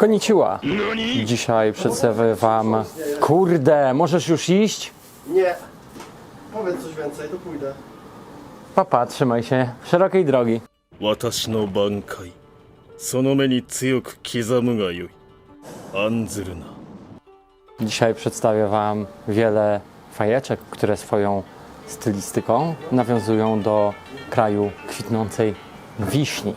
Konnichiwa. Dzisiaj przedstawię wam... Kurde, możesz już iść? Nie. Powiedz coś więcej, to pójdę. Papa, trzymaj się. Szerokiej drogi. 私の挽回その目に強く刻むがよい案ずるな Dzisiaj przedstawię wam wiele fajeczek, które swoją stylistyką nawiązują do kraju kwitnącej wiśni.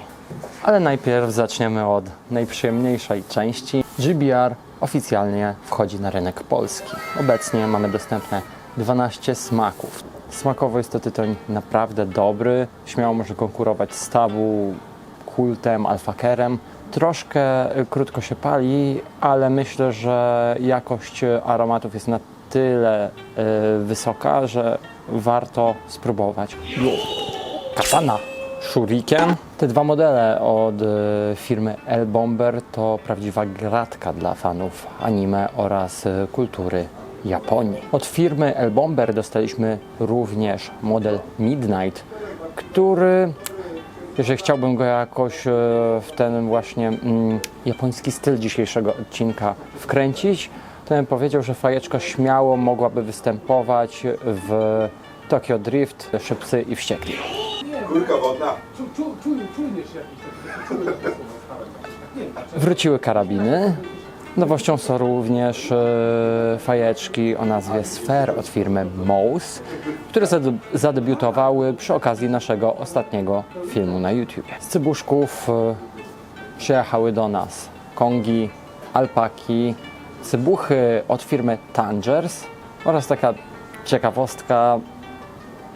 Ale najpierw zaczniemy od najprzyjemniejszej części. GBR oficjalnie wchodzi na rynek polski. Obecnie mamy dostępne 12 smaków. Smakowo jest to tytoń naprawdę dobry. Śmiało może konkurować z tabu, kultem, alfakerem. Troszkę y, krótko się pali, ale myślę, że jakość aromatów jest na tyle y, wysoka, że warto spróbować. Katana, Shuriken. Te dwa modele od y, firmy L Bomber to prawdziwa gratka dla fanów anime oraz y, kultury Japonii. Od firmy L Bomber dostaliśmy również model Midnight, który jeżeli chciałbym go jakoś e, w ten właśnie mm, japoński styl dzisiejszego odcinka wkręcić, to bym powiedział, że fajeczka śmiało mogłaby występować w Tokyo Drift, Szybcy i Wściekli. Górka wodna. Czu, czu, czu, czujesz jakiś taki czujny sposób Nie wiem, tak, Wróciły karabiny. Nowością są również e, fajeczki o nazwie Sphere od firmy Mouse, które zade- zadebiutowały przy okazji naszego ostatniego filmu na YouTube. Z cybuszków e, przyjechały do nas kongi, alpaki, cybuchy od firmy Tangers oraz taka ciekawostka,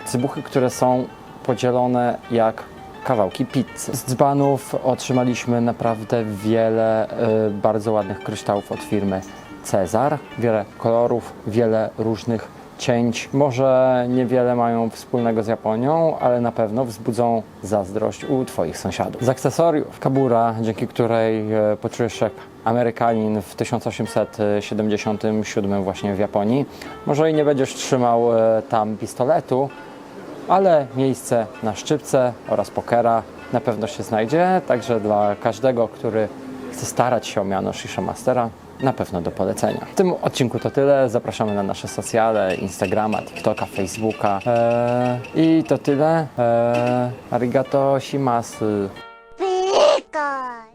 cybuchy, które są podzielone jak kawałki pizzy. Z dzbanów otrzymaliśmy naprawdę wiele y, bardzo ładnych kryształów od firmy Cezar. Wiele kolorów, wiele różnych cięć. Może niewiele mają wspólnego z Japonią, ale na pewno wzbudzą zazdrość u Twoich sąsiadów. Z akcesoriów kabura, dzięki której e, poczujesz jak Amerykanin w 1877 właśnie w Japonii. Może i nie będziesz trzymał e, tam pistoletu, ale miejsce na szczypce oraz pokera na pewno się znajdzie, także dla każdego, który chce starać się o miano Shisha Mastera, na pewno do polecenia. W tym odcinku to tyle. Zapraszamy na nasze socjale, Instagrama, TikToka, Facebooka. Eee, I to tyle. Eee, arigato shimasu.